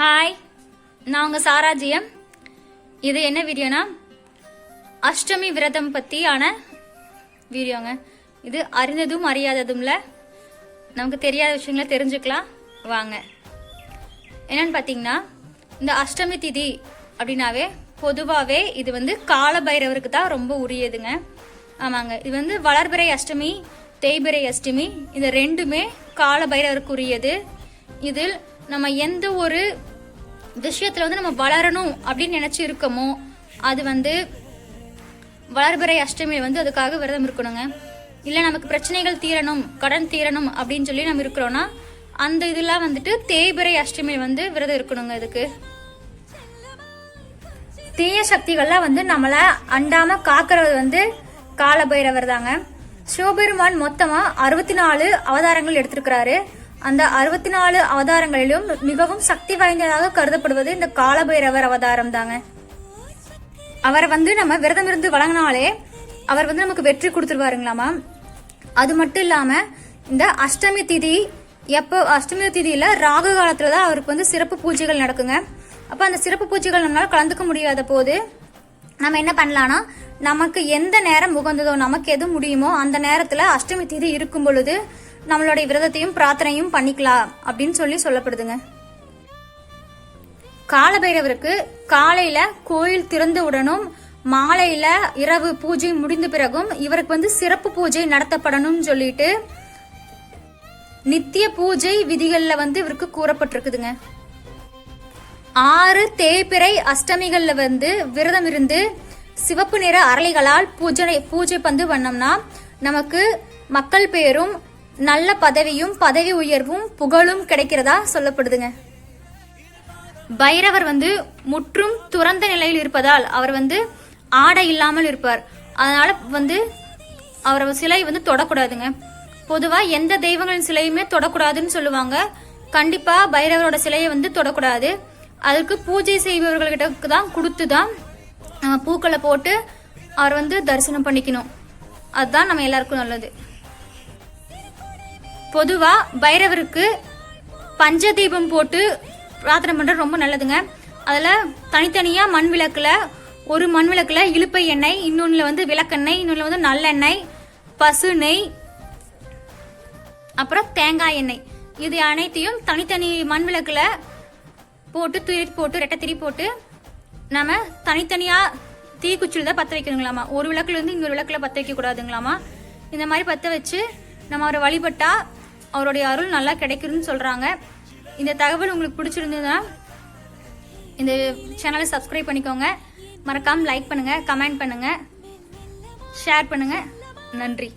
Hi நான் உங்கள் சாராஜியம் இது என்ன வீடியோனா? அஷ்டமி விரதம் பற்றியான வீடியோங்க. இது அறிந்ததும் அறியாததும்ல. நமக்கு தெரியாத விஷயங்கள தெரிஞ்சுக்கலாம். வாங்க. என்னன்னு பார்த்தீங்கன்னா இந்த அஷ்டமி திதி அப்படின்னாவே பொதுவாகவே இது வந்து காலபைரவருக்கு தான் ரொம்ப உரியதுங்க. ஆமாங்க. இது வந்து வளர்பிறை அஷ்டமி தேய்பிறை அஷ்டமி இது ரெண்டுமே காலபைரவருக்கு உரியது இதில் நம்ம எந்த ஒரு விஷயத்துல வந்து நம்ம வளரணும் அப்படின்னு நினைச்சு இருக்கோமோ அது வந்து வளர்பிறை அஷ்டமியில் வந்து அதுக்காக விரதம் இருக்கணுங்க. இல்லை நமக்கு பிரச்சனைகள் தீரணும் கடன் தீரணும் அப்படின்னு சொல்லி நம்ம இருக்கிறோன்னா அந்த இதெல்லாம் வந்துட்டு தேய்பிறை அஷ்டமி வந்து விரதம் இருக்கணுங்க இதுக்கு. தீய சக்திகள்லாம் வந்து நம்மளை அண்டாம காக்கிறது வந்து காலபைரவர் தாங்க. சிவபெருமான் மொத்தமா அறுபத்தி நாலு அவதாரங்கள் எடுத்திருக்கிறாரு. அந்த அறுபத்தி நாலு அவதாரங்களிலும் மிகவும் சக்தி வாய்ந்ததாக கருதப்படுவது இந்த காலபைரவர் அவதாரம் தாங்க அவரை வந்து நம்ம விரதம் இருந்து வழங்கினாலே அவர் வந்து நமக்கு வெற்றி கொடுத்துருவாருங்களாமா? அது மட்டும் இல்லாம இந்த அஷ்டமி திதி எப்போ அஷ்டமி திதியில ராகு காலத்துல தான் அவருக்கு வந்து சிறப்பு பூஜைகள் நடக்குங்க. அப்ப அந்த சிறப்பு பூஜைகள் நம்மளால கலந்துக்க முடியாத போது நம்ம என்ன பண்ணலாம்னா நமக்கு எந்த நேரம் உகந்ததோ நமக்கு எது முடியுமோ அந்த நேரத்துல அஷ்டமி திதி இருக்கும் பொழுது நம்மளுடைய விரதத்தையும் பிரார்த்தனையும் பண்ணிக்கலாம் அப்படின்னு சொல்லி சொல்லப்படுதுங்க. காலபைரவருக்கு காலையில கோயில் திறந்த உடனும் மாலையில இரவு பூஜை முடிந்த பிறகும் இவருக்கு வந்து சிறப்பு பூஜை நடத்தப்படணும்னு சொல்லிட்டு நித்திய பூஜை விதிகள்ல வந்து இவருக்கு கூறப்பட்டிருக்குதுங்க. ஆறு தேய்பிறை அஷ்டமிகள்ல வந்து விரதம் இருந்து சிவப்பு நிற அரளிகளால் பூஜை பூஜை பந்து பண்ணோம்னா நமக்கு மக்கள் பேரும் நல்ல பதவியும் பதவி உயர்வும் புகழும் கிடைக்கிறதா சொல்லப்படுதுங்க. பைரவர் வந்து முற்றும் துறந்த நிலையில் இருப்பதால் அவர் வந்து ஆடை இல்லாமல் இருப்பார். அதனால வந்து அவர் சிலை வந்து தொடக்கூடாதுங்க. பொதுவா எந்த தெய்வங்களின் சிலையுமே தொடக்கூடாதுன்னு சொல்லுவாங்க. கண்டிப்பா பைரவரோட சிலையை வந்து தொடக்கூடாது. அதுக்கு பூஜை செய்பவர்கள்கிட்ட தான் கொடுத்து தான் நம்ம பூக்களை போட்டு அவர் வந்து தரிசனம் பண்ணிக்கணும். அதுதான் நம்ம எல்லாருக்கும் நல்லது. பொதுவாக பைரவருக்கு பஞ்சதீபம் போட்டு பிரார்த்தனை பண்ணுறது ரொம்ப நல்லதுங்க. அதில் தனித்தனியாக மண் விளக்கில் ஒரு மண் விளக்கில் இழுப்பை எண்ணெய் இன்னொன்றில் வந்து விளக்கெண்ணெய் இன்னொன்னுல வந்து நல்லெண்ணெய் பசு நெய் அப்புறம் தேங்காய் எண்ணெய். இது அனைத்தையும் தனித்தனி மண் விளக்கில் போட்டு திரி போட்டு ரெட்டை திரி போட்டு நம்ம தனித்தனியாக தீக்குச்சியில் தான் பற்ற வைக்கணுங்களாமா? ஒரு விளக்குலேருந்து இன்னொரு விளக்குல பற்ற வைக்கக்கூடாதுங்களாமா? இந்த மாதிரி பற்ற வச்சு நம்ம அவரை வழிபட்டால் அவருடைய அருள் நல்லா கிடைக்கும்னு சொல்கிறாங்க இந்த தகவல் உங்களுக்கு பிடிச்சிருந்ததுன்னா இந்த சேனலை சப்ஸ்கிரைப் பண்ணிக்கோங்க. மறக்காமல் லைக் பண்ணுங்கள் கமெண்ட் பண்ணுங்கள் ஷேர் பண்ணுங்கள் நன்றி.